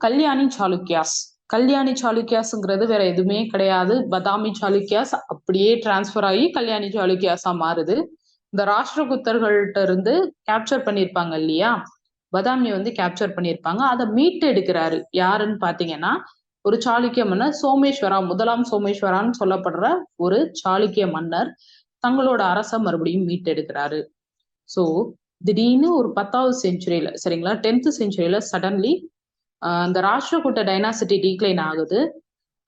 கல்யாணி சாளுக்கியாஸ். கல்யாணி சாளுக்கியாஸ்ங்கிறது வேற எதுவுமே கிடையாது. பதாமி சாளுக்கியாஸ் அப்படியே டிரான்ஸ்ஃபர் ஆகி கல்யாணி சாளுக்கியாஸா மாறுது. இந்த ராஷ்டிரகுப்தர்கள்ட்ட இருந்து கேப்சர் பண்ணியிருப்பாங்க இல்லையா? பதாமியை வந்து கேப்சர் பண்ணியிருப்பாங்க. அதை மீட்டு எடுக்கிறாரு. யாருன்னு பாத்தீங்கன்னா ஒரு சாளுக்கிய மன்னர் சோமேஸ்வரா முதலாம் சோமேஸ்வரான்னு சொல்லப்படுற ஒரு சாளுக்கிய மன்னர் தங்களோட அரச மறுபடியும் மீட்டெடுக்கிறாரு சோ திடீர்னு ஒரு பத்தாவது செஞ்சுரியில சரிங்களா? டென்த் செஞ்சுரியில சடன்லி அந்த ராஷ்டிரகூட்ட டைனாசிட்டி டீக்ளைன் ஆகுது.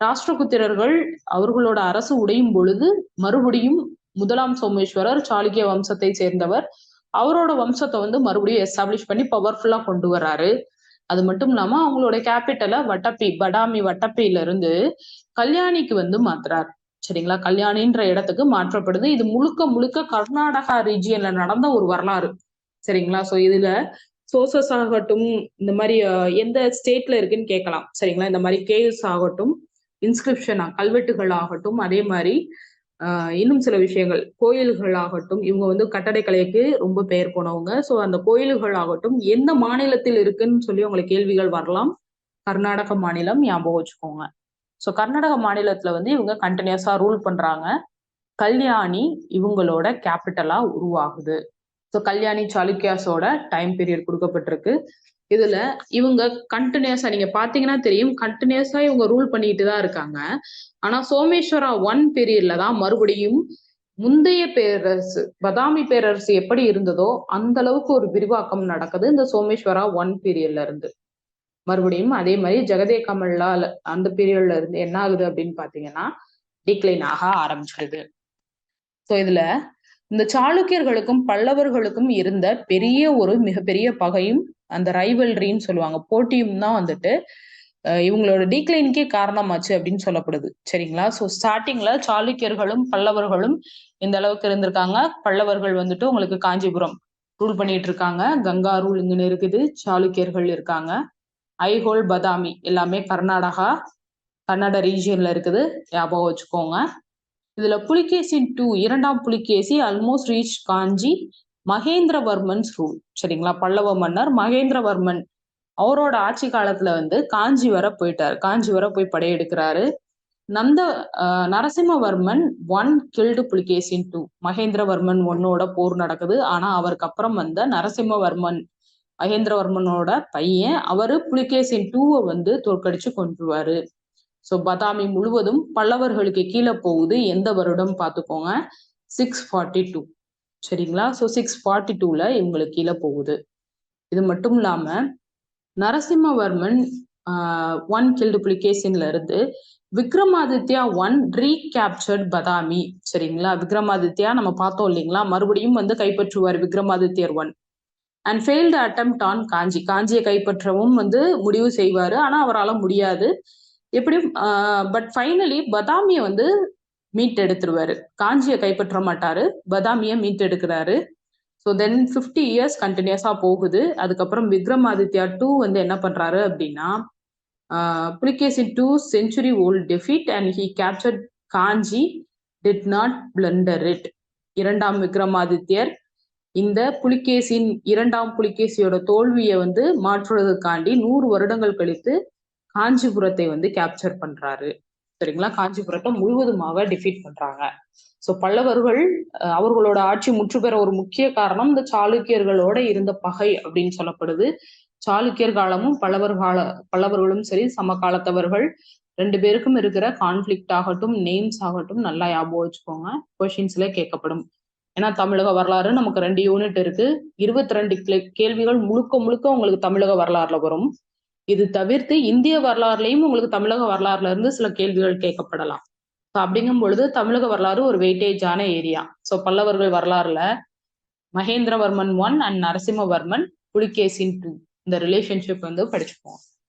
ராஷ்டிரகுத்திரர்கள் அவர்களோட அரசு உடையும் பொழுது மறுபடியும் முதலாம் சோமேஸ்வரர் சாளுக்கிய வம்சத்தை சேர்ந்தவர். அவரோட வம்சத்தை வந்து மறுபடியும் எஸ்டாப்ளிஷ் பண்ணி பவர்ஃபுல்லா கொண்டு வர்றாரு. அது மட்டும் இல்லாம அவங்களோட கேபிட்டலை வட்டப்பி படாமி வட்டப்பியில இருந்து கல்யாணிக்கு வந்து மாத்துறாரு. சரிங்களா? கல்யாணின்ற இடத்துக்கு மாற்றப்படுது. இது முழுக்க முழுக்க கர்நாடகா ரீஜியன்ல நடந்த ஒரு வரலாறு. சரிங்களா? சோ இதுல சோர்சஸ் ஆகட்டும் இந்த மாதிரி எந்த ஸ்டேட்ல இருக்குன்னு கேட்கலாம். சரிங்களா? இந்த மாதிரி கேவ்ஸ் ஆகட்டும் இன்ஸ்கிரிப்ஷன் கல்வெட்டுகள் ஆகட்டும் அதே மாதிரி இன்னும் சில விஷயங்கள். கோயில்கள் ஆகட்டும் இவங்க வந்து கட்டடக்கலைக்கு ரொம்ப பெயர் போனவங்க. ஸோ அந்த கோயில்கள் ஆகட்டும் எந்த மாநிலத்தில் இருக்குன்னு சொல்லி உங்களுக்கு கேள்விகள் வரலாம். கர்நாடக மாநிலம் ஞாபகம் வச்சுக்கோங்க. ஸோ கர்நாடக மாநிலத்துல வந்து இவங்க கண்டினியூஸா ரூல் பண்றாங்க. கல்யாணி இவங்களோட கேபிட்டலா உருவாகுது. ஸோ கல்யாணி சாளுக்கியாஸோட டைம் பீரியட் கொடுக்கப்பட்டிருக்கு. இதுல இவங்க கண்டினியூஸா நீங்க பாத்தீங்கன்னா தெரியும் கண்டினியூஸா இவங்க ரூல் பண்ணிட்டு தான் இருக்காங்க. ஆனா சோமேஸ்வரா ஒன் பீரியட்ல தான் மறுபடியும் முந்தைய பேரரசு பதாமி பேரரசு எப்படி இருந்ததோ அந்த அளவுக்கு ஒரு விரிவாக்கம் நடக்குது இந்த சோமேஸ்வரா ஒன் பீரியட்ல இருந்து. மறுபடியும் அதே மாதிரி ஜெகதே கமல்லா அந்த பீரியட்ல இருந்து என்ன ஆகுது அப்படின்னு பாத்தீங்கன்னா டிக்ளைன் ஆக ஆரம்பிச்சிருது. ஸோ இதுல இந்த சாளுக்கியர்களுக்கும் பல்லவர்களுக்கும் இருந்த பெரிய ஒரு மிகப்பெரிய பகையும் அந்த ரைவல்ரின்னு சொல்லுவாங்க. போட்டியும் தான் வந்துட்டு இவங்களோட டீக்ளைனுக்கே காரணமாச்சு அப்படின்னு சொல்லப்படுது. சரிங்களா? ஸோ ஸ்டார்டிங்ல சாளுக்கியர்களும் பல்லவர்களும் இந்த அளவுக்கு இருந்திருக்காங்க. பல்லவர்கள் வந்துட்டு உங்களுக்கு காஞ்சிபுரம் ரூல் பண்ணிட்டு இருக்காங்க. கங்கா ரூல் இங்கன்னு இருக்குது. சாளுக்கியர்கள் இருக்காங்க. ஐஹோல் பதாமி எல்லாமே கர்நாடகா கன்னட ரீஜியன்ல இருக்குது. ஞாபகம் வச்சுக்கோங்க. இதுல புலிகேசின் டூ இரண்டாம் Pulakeshi almost reach Kanchi Mahendravarman's rule சரிங்களா? பல்லவ மன்னர் மகேந்திரவர்மன் அவரோட ஆட்சி காலத்துல வந்து காஞ்சி வர போயிட்டாரு. காஞ்சி வர போய் படையெடுக்கிறாரு. நந்த Narasimhavarman one killed Pulakeshin two Mahendravarman ஒன்னோட போர் நடக்குது. ஆனா அவருக்கு அப்புறம் வந்த நரசிம்மவர்மன் மகேந்திரவர்மனோட பையன் அவரு புலிகேசின் டூவை வந்து தோற்கடிச்சு கொண்டுருவாரு ஸோ பதாமி முழுவதும் பல்லவர்களுக்கு கீழே போகுது. எந்த வருடம் பார்த்துக்கோங்க. சிக்ஸ் ஃபார்ட்டி டூ சரிங்களா? ஸோ சிக்ஸ் ஃபார்ட்டி டூல இவங்களுக்கு கீழே போகுது. இது மட்டும் இல்லாம நரசிம்மவர்மன் ஒன் கில்டு புலிகேசின்ல இருந்து விக்ரமாதித்யா ஒன் ரீகேப்சர்ட் பதாமி. சரிங்களா? விக்ரமாதித்யா நம்ம பார்த்தோம் இல்லைங்களா? மறுபடியும் வந்து கைப்பற்றுவார் Vikramaditya one and failed attempt on Kanchi. காஞ்சியை கைப்பற்றவும் வந்து முடிவு செய்வாரு. ஆனா அவரால் முடியாது. எப்படியும் பட் ஃபைனலி பதாமியை வந்து மீட் எடுத்துருவாரு காஞ்சியை கைப்பற்ற மாட்டாரு. பதாமியை மீட் எடுக்கிறாரு ஸோ தென் ஃபிஃப்டி இயர்ஸ் கண்டினியூஸா போகுது. அதுக்கப்புறம் விக்ரமாதித்யா டூ வந்து என்ன பண்றாரு அப்படின்னா Pulakeshi two century old defeat and he captured Kanchi did not plunder it இரண்டாம் விக்ரமாதித்யர் இந்த புலிகேசின் இரண்டாம் புலிகேசியோட தோல்வியை வந்து மாற்றுவதற்காண்டி நூறு வருடங்கள் கழித்து காஞ்சிபுரத்தை வந்து கேப்சர் பண்றாரு. சரிங்களா? காஞ்சிபுரத்தை முழுவதுமாக டிஃபீட் பண்றாங்க. சோ பல்லவர்கள் அவர்களோட ஆட்சி முற்று பெற ஒரு முக்கிய காரணம் இந்த சாளுக்கியர்களோட இருந்த பகை அப்படின்னு சொல்லப்படுது. சாளுக்கியர் காலமும் பல்லவர் கால பல்லவர்களும் சரி சமகாலத்தவர்கள் ரெண்டு பேருக்கும் இருக்கிற கான்ஃபிளிக்ட் ஆகட்டும் நேம்ஸ் ஆகட்டும் நல்லா ஞாபகம் வச்சுக்கோங்க. கொஷின்ஸ்ல கேட்கப்படும். ஏன்னா தமிழக வரலாறு நமக்கு ரெண்டு யூனிட் இருக்கு. இருபத்தி ரெண்டு கேள்விகள் முழுக்க முழுக்க உங்களுக்கு தமிழக வரலாறுல வரும். இது தவிர்த்து இந்திய வரலாறுலையும் உங்களுக்கு தமிழக வரலாறுல இருந்து சில கேள்விகள் கேட்கப்படலாம். ஸோ அப்படிங்கும் பொழுது தமிழக வரலாறு ஒரு வெயிட்டேஜான ஏரியா ஸோ பல்லவர்கள் வரலாறுல Mahendravarman one and Narasimhavarman Pulakeshin two இந்த ரிலேஷன்ஷிப் வந்து படிச்சுப்போம்.